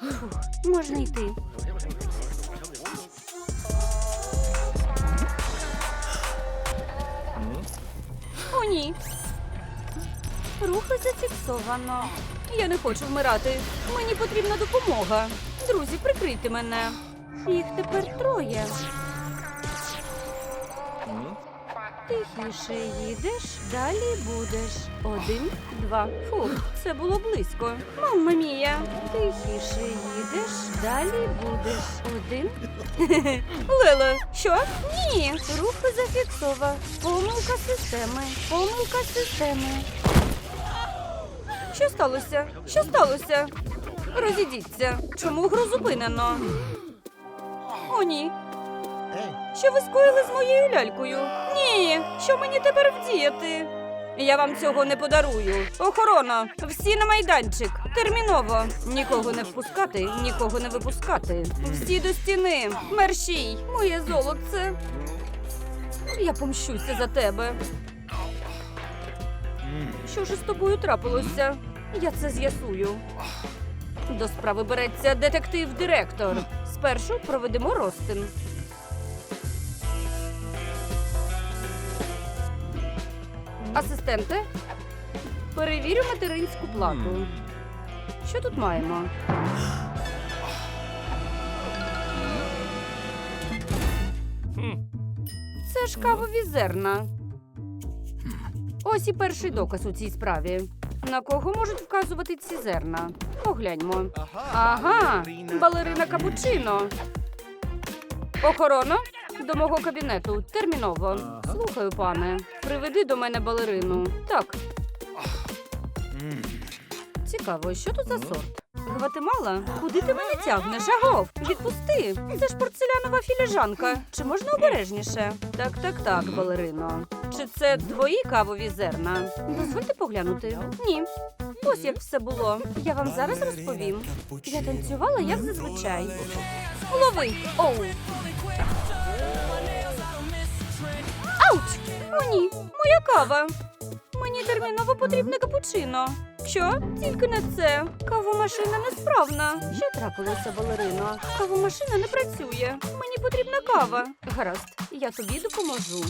Фух, можна йти. О, ні. Рухи зафіксовано. Я не хочу вмирати. Мені потрібна допомога. Друзі, прикрийте мене. Їх тепер троє. Тихіше їдеш, далі будеш. Один, два. Фух, це було близько. Мамма мія. Тихіше їдеш, далі будеш. Один. Леле, що? Ні. Рухи зафіксова. Помилка системи. Помилка системи. Що сталося? Що сталося? Розійдіться. Чому гру зупинено? О, ні. Що ви скоїли з моєю лялькою? Ні, що мені тепер вдіяти? Я вам цього не подарую. Охорона, всі на майданчик. Терміново. Нікого не впускати, нікого не випускати. Всі до стіни. Мерщій, моє золоце. Я помщуся за тебе. Що ж із тобою трапилося? Я це з'ясую. До справи береться детектив-директор. Спершу проведемо розтин. Асистенте, перевірю материнську плату. Що тут маємо? Це ж кавові зерна. Ось і перший доказ у цій справі. На кого можуть вказувати ці зерна? Погляньмо. Ага, балерина капучино. Охорона, до мого кабінету. Терміново. Слухаю, пане. Приведи до мене балерину. Так. Цікаво, що тут за сорт? Гватемала? Куди ти мене тягнеш? Агов, відпусти. Це ж порцелянова філіжанка. Чи можна обережніше? Так, так, так, балерино. Чи це твої кавові зерна? Дозвольте поглянути. Ні. Ось як все було. Я вам зараз розповім. Я танцювала, як зазвичай. Лови! Оу! Ауч! О, моя кава. Мені терміново потрібне капучино. Що? Тільки не це. Кавомашина несправна. Що трапилося, балерино? Кавомашина не працює. Мені потрібна кава. Гаразд, я тобі допоможу.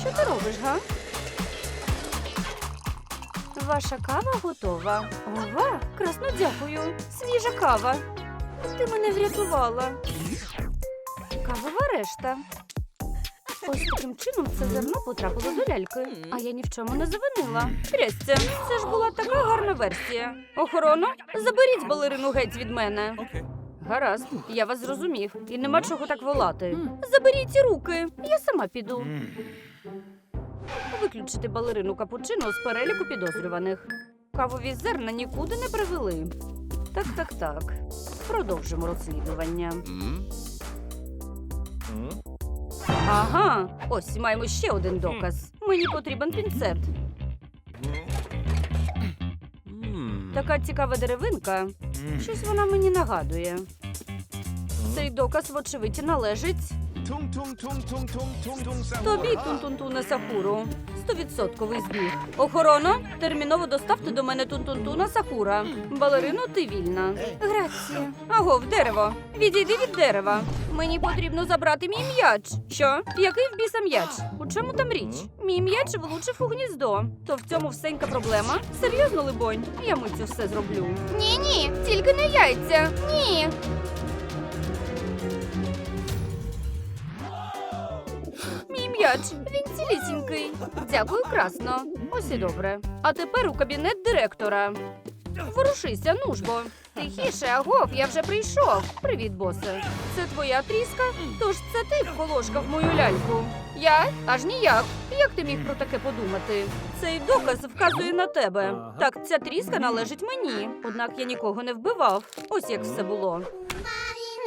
Що ти робиш, га? Ваша кава готова. Ова, красно дякую. Свіжа кава. Ти мене врятувала. Кавова решта. Ось таким чином це зерно потрапило до ляльки, а я ні в чому не завинила. Трясця, це ж була така гарна версія. Охорона, заберіть балерину геть від мене. Гаразд, я вас зрозумів, і нема чого так волати. Заберіть ці руки, я сама піду. Виключити балерину капучино з переліку підозрюваних. Кавові зерна нікуди не привели. Так, так, так. Продовжимо розслідування. Ага, ось маємо ще один доказ. Мені потрібен пінцет. Така цікава деревинка. Щось вона мені нагадує. Цей доказ, вочевидь, належить тобі, тунтунтуна Сахуру. Стовідсотковий збіг. Охорона, терміново доставте до мене тунтунтуна Сахура. Балерину ти вільна. Грація. Агов, дерево. Відійди від дерева. Мені потрібно забрати мій м'яч. Що? Який в біса м'яч? У чому там річ? Мій м'яч влучив у гніздо. То в цьому всенька проблема? Серйозно, либонь? Я миттю все зроблю. Ні, ні, тільки не яйця. Ні. Мій м'яч, він цілісінький. Дякую, красно. Ось і добре. А тепер у кабінет директора. Ворушися, ну ж бо. Тихіше, агов, я вже прийшов. Привіт, босе. Це твоя тріска? Тож це ти вколошкав мою ляльку. Я? Аж ніяк. Як ти міг про таке подумати? Цей доказ вказує на тебе. Так, ця тріска належить мені. Однак я нікого не вбивав. Ось як все було.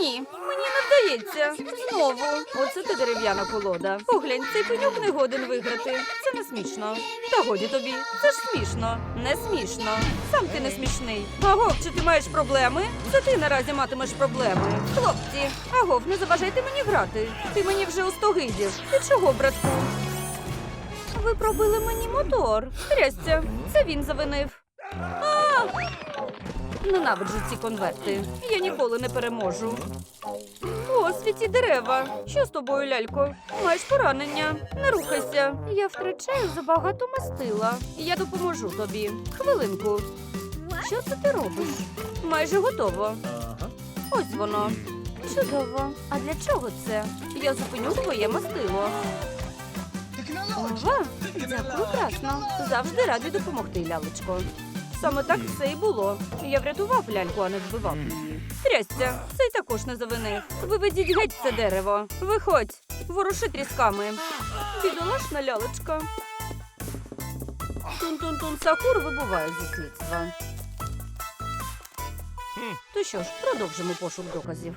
Ні, мені не вдається. Знову. Оце ти дерев'яна колода. Поглянь, цей пеньок не годен виграти. Це не смішно. Та годі тобі. Це ж смішно. Не смішно. Сам ти не смішний. Агов, чи ти маєш проблеми? Це ти наразі матимеш проблеми. Хлопці, агов, не заважайте мені грати. Ти мені вже остогидів. Ти чого, братку? Ви пробили мені мотор. Трясця, це він завинив. А! Ненавиджу ці конверти. Я ніколи не переможу. О, світі дерева. Що з тобою, лялько? Маєш поранення. Не рухайся. Я втрачаю забагато мастила. Я допоможу тобі. Хвилинку. Що це ти робиш? Майже готово. Ось воно. Чудово. А для чого це? Я зупиню твоє мастило. Ова, дякую, красно. Завжди радий допомогти, лялечко. Саме так все і було. Я врятував ляльку, а не збивав її. Трясця, цей також не завинив. Виведіть геть це дерево. Виходь, воруши трісками. Бідолашна лялечка. Тун-тун-тун Сакур вибуває зі слідства. То що ж, продовжимо пошук доказів.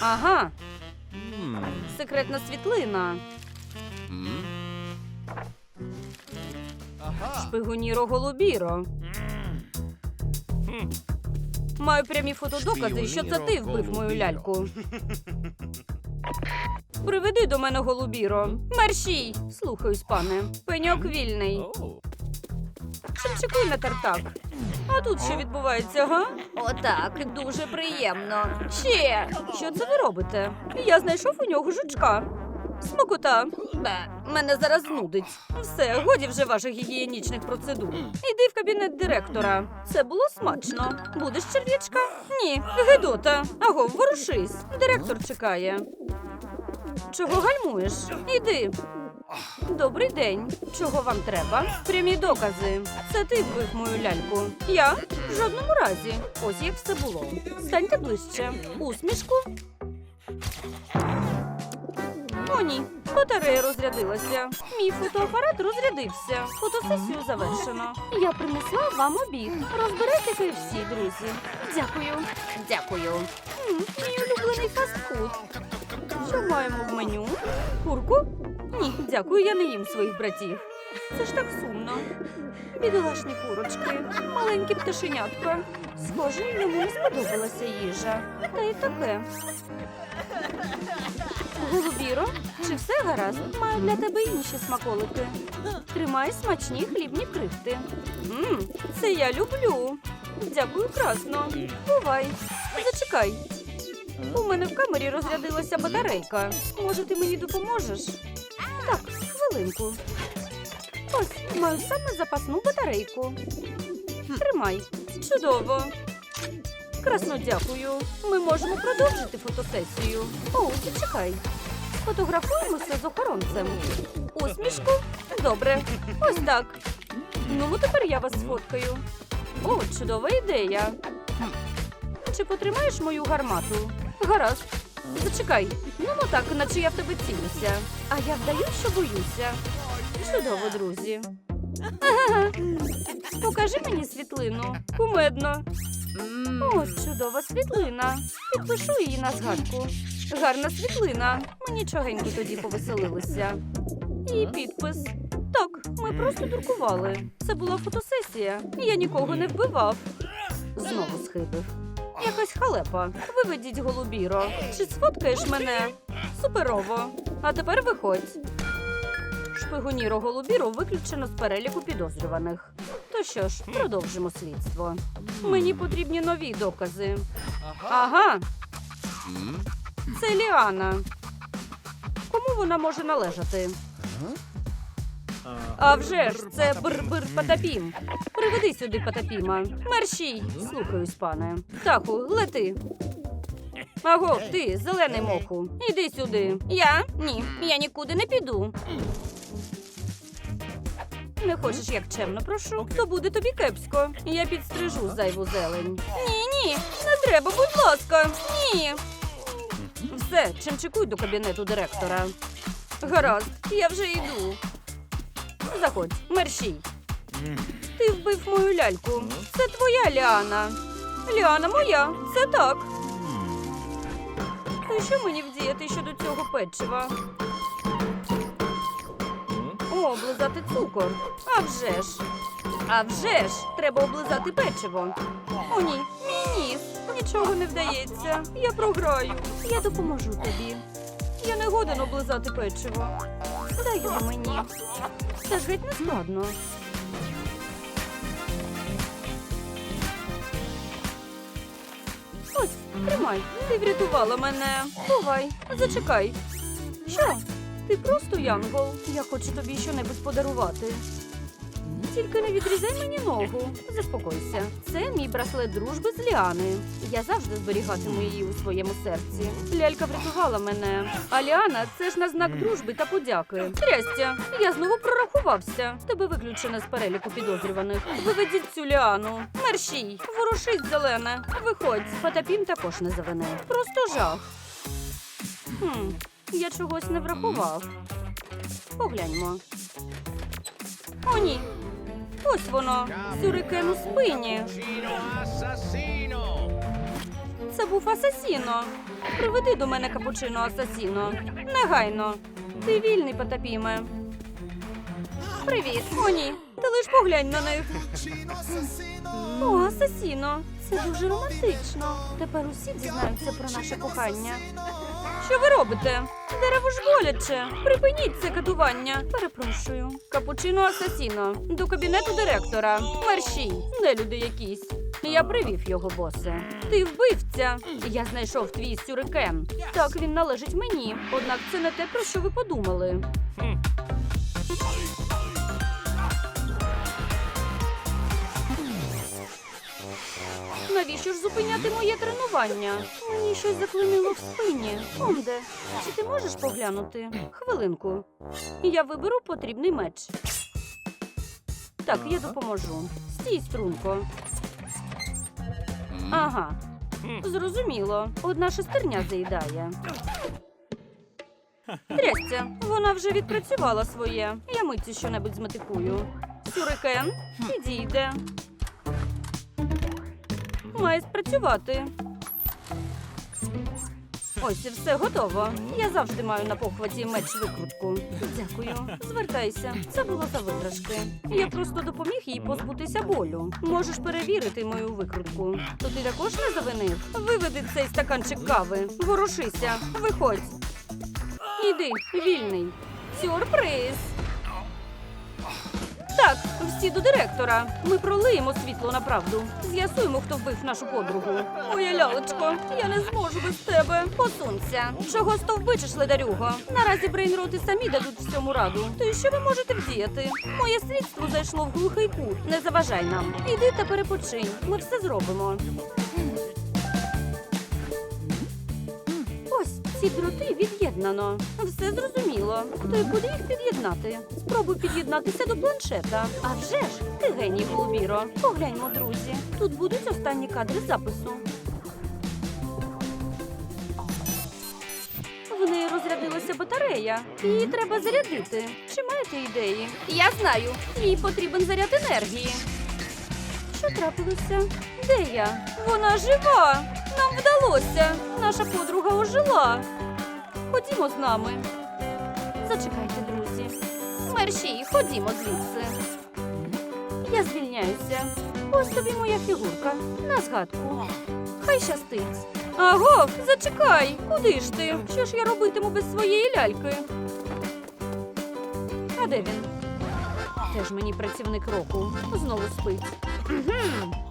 Ага, секретна світлина. Шпигуніро голубіро. Маю прямі фотодокази, що це ти вбив мою ляльку. Приведи до мене голубіро. Мерщій! Слухаюсь, пане. Пеньок вільний. Чимчикуй на тартак. А тут що відбувається, га? Отак, дуже приємно. Ще! Що це ви робите? Я знайшов у нього жучка. Смокота. Бе, мене зараз нудить. Все, годі вже ваших гігієнічних процедур. Іди в кабінет директора. Це було смачно. Будеш черв'ячка? Ні, Гедота. Аго, ворушись. Директор чекає. Чого гальмуєш? Іди. Добрий день. Чого вам треба? Прямі докази. Це ти вбив мою ляльку. Я? В жодному разі. Ось як все було. Станьте ближче. Усмішку. О, ні, батарея розрядилася. Мій фотоапарат розрядився. Фотосесію завершено. Я принесла вам обід. Розберете всі, друзі. Дякую. Дякую. М, Мій улюблений фастфуд. Що маємо в меню? Курку? Ні, дякую, я не їм своїх братів. Це ж так сумно. Бідолашні курочки, маленькі пташенятка. Схоже, йому не сподобалася їжа. Та й таке. Голубіро, чи все гаразд? Маю для тебе інші смаколики. Тримай смачні хлібні крихти. Мм, це я люблю. Дякую, красно. Бувай. Зачекай. У мене в камері розрядилася батарейка. Може, ти мені допоможеш? Так, хвилинку. Ось, маю саме запасну батарейку. Тримай. Чудово. Красно дякую. Ми можемо продовжити фотосесію. О, зачекай. Фотографуємося з охоронцем. Усмішку? Добре. Ось так. Ну, тепер я вас сфоткаю. О, чудова ідея. Чи потримаєш мою гармату? Гаразд. Зачекай. Ну, так, наче я в тебе цілюся. А я вдаю, що боюся. Чудово, друзі. Покажи мені світлину. Кумедно. Ось чудова світлина. Підпишу її на згадку. Гарна світлина. Ми нічогенько тоді повеселилися. І підпис. Так, ми просто друкували. Це була фотосесія. Я нікого не вбивав. Знову схибив. Якась халепа. Виведіть голубіро. Чи сфоткаєш мене? Суперово. А тепер виходь. Шпигуніро голубіро виключено з переліку підозрюваних. То що ж, продовжимо слідство. Мені потрібні нові докази. Ага. Це Ліана. Кому вона може належати? А вже ж, це бр-бр Патапім. Приведи сюди Патапіма. Мерщій. Слухаюсь, пане. Птаху, лети. Аго, ти, зелений моху. Іди сюди. Я? Ні, я нікуди не піду. Не хочеш, як чемно прошу, то буде тобі кепсько. Я підстрижу зайву зелень. Ні, ні, не треба, будь ласка. Ні. Все, чимчикуй до кабінету директора. Гаразд, я вже йду. Заходь, мерщій. Ти вбив мою ляльку. Це твоя Ліана. Ліана моя, це так. То що мені вдіяти щодо цього печива? О, облизати цукор. А вже ж. А вже ж, треба облизати печиво. О, ні, мій ніс. Нічого не вдається. Я програю. Я допоможу тобі. Я не годен облизати печиво. Дай його мені. Це ж геть не складно. Ось, тримай. Ти врятувала мене. Бувай, зачекай. Що? Ти просто янгол. Я хочу тобі щонебудь подарувати. Тільки не відрізай мені ногу. Заспокойся. Це мій браслет дружби з Ліани. Я завжди зберігатиму її у своєму серці. Лялька врятувала мене. А Ліана це ж на знак дружби та подяки. Трястя, я знову прорахувався. Тебе виключено з переліку підозрюваних. Виведіть цю Ліану. Мерщій, ворушись, зелене. Виходь. Потапім також не завене. Просто жах. Хм, я чогось не врахував. Погляньмо. О, ні. Ось воно. Сюрикен у спині. Це був асасіно. Приведи до мене капучино асасіно. Негайно. Ти вільний, Потапіме. Привіт. О, ні. Ти лиш поглянь на них. О, асасіно. Це дуже романтично. Тепер усі дізнаються про наше кохання. Що ви робите? Дерево ж боляче. Припиніть це катування. Перепрошую. Капучино асасіно. До кабінету директора. Мерщій. Де люди якісь? Я привів його, босе. Ти вбивця. Я знайшов твій сюрикен. Так, він належить мені. Однак це не те, про що ви подумали. Ж зупиняти моє тренування? Мені щось заклинило в спині. Онде, чи ти можеш поглянути? Хвилинку. Я виберу потрібний меч. Так, я допоможу. Стій, струнко. Ага. Зрозуміло. Одна шестерня заїдає. Трясця, вона вже відпрацювала своє. Я митці щонебудь зметикую. Сюрикен, підійде. Має спрацювати. Ось і все готово. Я завжди маю на похваті меч викрутку. Дякую. Звертайся. Це було за виграшки. Я просто допоміг їй позбутися болю. Можеш перевірити мою викрутку. То ти також не завинив? Виведи цей стаканчик кави. Ворушися. Виходь. Іди, вільний. Сюрприз. Так, всі до директора. Ми пролиємо світло на правду. З'ясуємо, хто вбив нашу подругу. Моя лялечко, я не зможу без тебе. Посунься. Чого стовбичиш, ледарюго? Наразі брейнроти самі дадуть всьому раду. То й що ви можете вдіяти? Моє слідство зайшло в глухий кут. Не заважай нам. Іди та перепочинь. Ми все зробимо. Ці дроти від'єднано. Все зрозуміло. То й куди їх під'єднати? Спробуй під'єднатися до планшета. А вже ж, ти геній Голубіро. Погляньмо, друзі. Тут будуть останні кадри запису. В неї розрядилася батарея. Її треба зарядити. Чи маєте ідеї? Я знаю. Їй потрібен заряд енергії. Що трапилося? Де я? Вона жива! Нам вдалося! Наша подруга ожила. Ходімо з нами. Зачекайте, друзі. Мерші, ходімо звідси. Я звільняюся. Ось тобі моя фігурка. На згадку. Хай щастить. Аго, зачекай! Куди ж ти? Що ж я робитиму без своєї ляльки? А де він? Теж мені працівник року. Знову спить.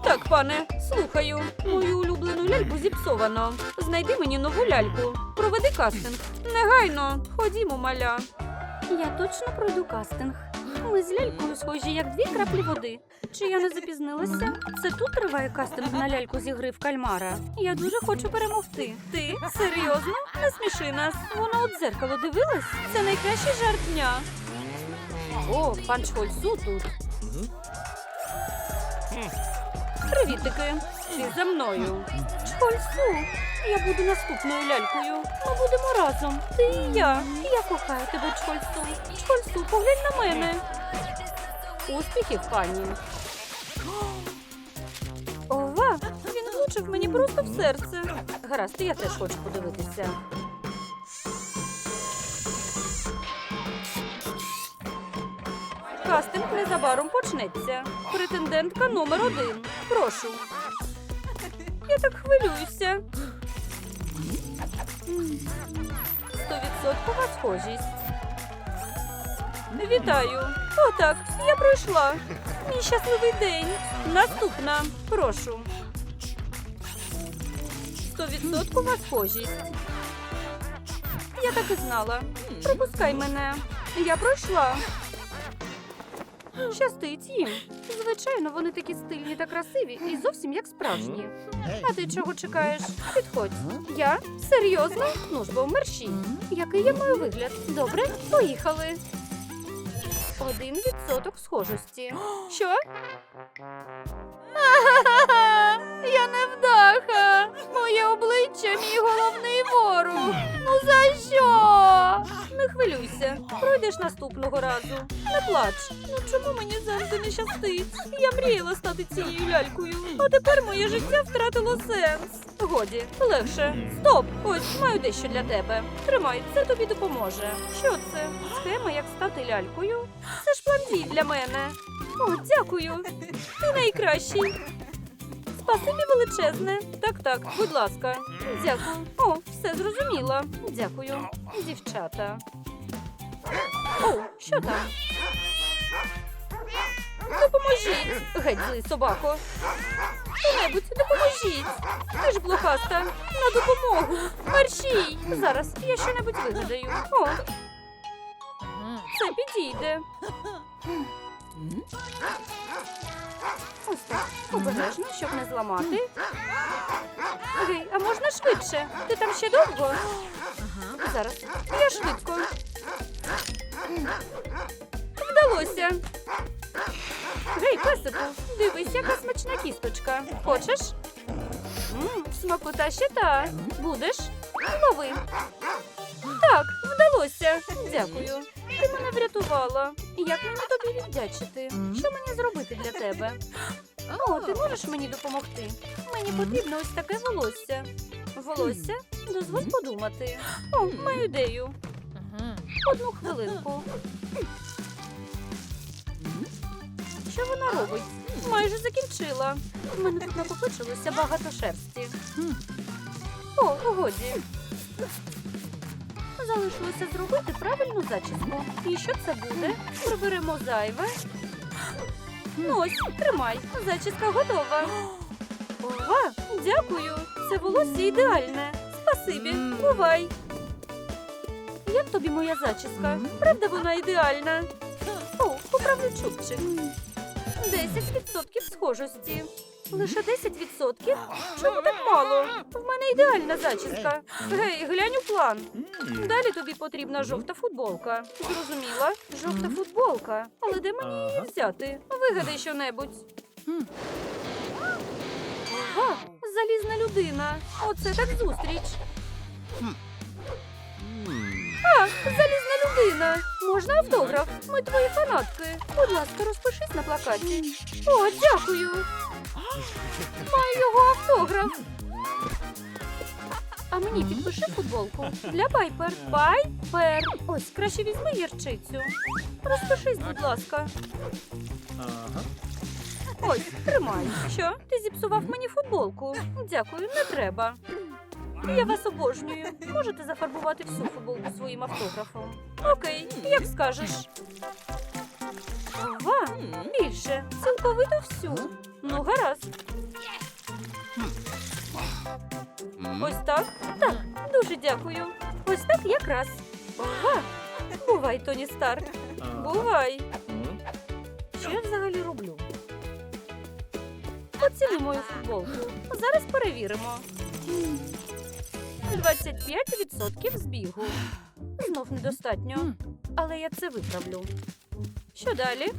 Так, пане, слухаю. Мою улюблену ляльку зіпсовано. Знайди мені нову ляльку. Проведи кастинг. Негайно. Ходімо, маля. Я точно пройду кастинг. Ми з лялькою схожі, як дві краплі води. Чи я не запізнилася? Це тут триває кастинг на ляльку зі гри в кальмара. Я дуже хочу перемогти. Ти серйозно? Не сміши нас. Вона у дзеркало дивилась? Це найкращий жарт дня. О, пан Чхольсу тут. Привітики. Ти за мною. Чхольсу. Я буду наступною лялькою. Ми будемо разом. Ти і я. Я кохаю тебе, Чхольсу. Чхольсу, поглянь на мене. Успіхів, пані. Ова, він влучив мені просто в серце. Гаразд, я теж хочу подивитися. Кастинг незабаром почнеться. Претендентка номер один. Прошу. Я так хвилююся. Стовідсоткова схожість. Вітаю. Отак, я пройшла. Мій щасливий день. Наступна. Прошу. Стовідсоткова схожість. Я так і знала. Пропускай мене. Я пройшла. Щастить їм. Звичайно, вони такі стильні та красиві і зовсім як справжні. А ти чого чекаєш? Підходь. Я? Серйозно? Ну ж бо мерщій. Який я маю вигляд? Добре, поїхали. Один відсоток схожості. Що? Я невдаха! Моє обличчя мій головний ворог. Хвилюйся, пройдеш наступного разу. Не плач. Ну чому мені завжди не щастить? Я мріяла стати цією лялькою, а тепер моє життя втратило сенс. Годі, легше. Стоп! Ось маю дещо для тебе. Тримай, це тобі допоможе. Що це? Схема, як стати лялькою? Це ж план дій для мене. О, дякую. Ти найкращий. Спасибі величезне. Так, так, будь ласка. Дякую. О, все зрозуміло. Дякую. Дівчата. О, що там? Допоможіть. Геть злий собако. Хто-небудь, допоможіть. Ти ж блохаста. На допомогу. Мерщій. Зараз я що-небудь вигадаю. О, це підійде. Ось. Обережно, щоб не зламати. Гей, а можна швидше? Ти там ще довго? Зараз. Я швидко. Вдалося. Гей, песику, дивись, яка смачна кісточка. Хочеш? Смакота ще та. Будеш? Лови. Так, вдалося. Дякую. Ти мене врятувала. Як мені тобі віддячити? Що мені зробити для тебе? О, ти можеш мені допомогти? Мені потрібно ось таке волосся. Волосся? Дозволь подумати. О, маю ідею. Одну хвилинку. Що вона робить? Майже закінчила. У мене тут накопичилося багато шерсті. О, годі. Залишилося зробити правильну зачіску. І що це буде? Приберемо зайве. Ну ось, тримай, зачіска готова. Ова, дякую. Це волосся ідеальне. Спасибі, бувай. Як тобі моя зачіска? Правда, вона ідеальна? О, поправлю чубчик. 10% схожості. Лише 10%? Чому так мало? В мене ідеальна зачіска. Гей, глянь у план. Далі тобі потрібна жовта футболка. Зрозуміла? Жовта футболка. Але де мені її взяти? Вигадай щонебудь. Ага, залізна людина. Оце так зустріч. А, залізна людина. Можна автограф? Ми твої фанатки. Будь ласка, розпишись на плакаті. О, дякую. Маю його автограф. А мені підпиши футболку для Пайпер. Пайпер. Ось, краще візьми гірчицю. Розпишись, будь ласка. Ось, тримай. Що? Ти зіпсував мені футболку. Дякую, не треба. Я вас обожнюю. Можете зафарбувати всю футболку своїм автографом. Окей, як скажеш. Ова, більше. Цілковито всю. Ну, гаразд. Ось так? Так, дуже дякую. Ось так якраз. Ова. Бувай, Тоні Старк. Бувай. Що я взагалі роблю? Оціни мою футболку. Зараз перевіримо. 25% збігу. Знов недостатньо. Але я це виправлю. Що далі?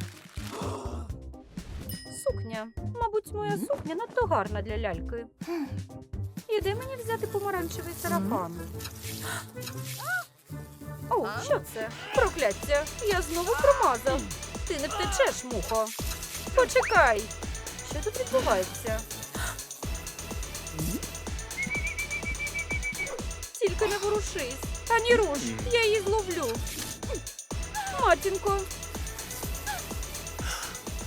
Сукня. Мабуть, моя сукня надто гарна для ляльки. І де мені взяти помаранчевий сарафан? О, що це? Прокляття! Я знову промазав. Ти не втечеш, мухо. Почекай. Що тут відбувається? Тільки не ворушись. Ані руш, я її зловлю. Матінко.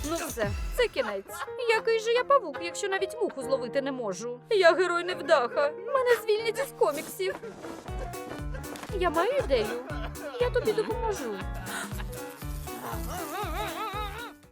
Ну все, це кінець. Який же я павук, якщо навіть муху зловити не можу. Я герой невдаха. Мене звільнять із коміксів. Я маю ідею. Я тобі допоможу.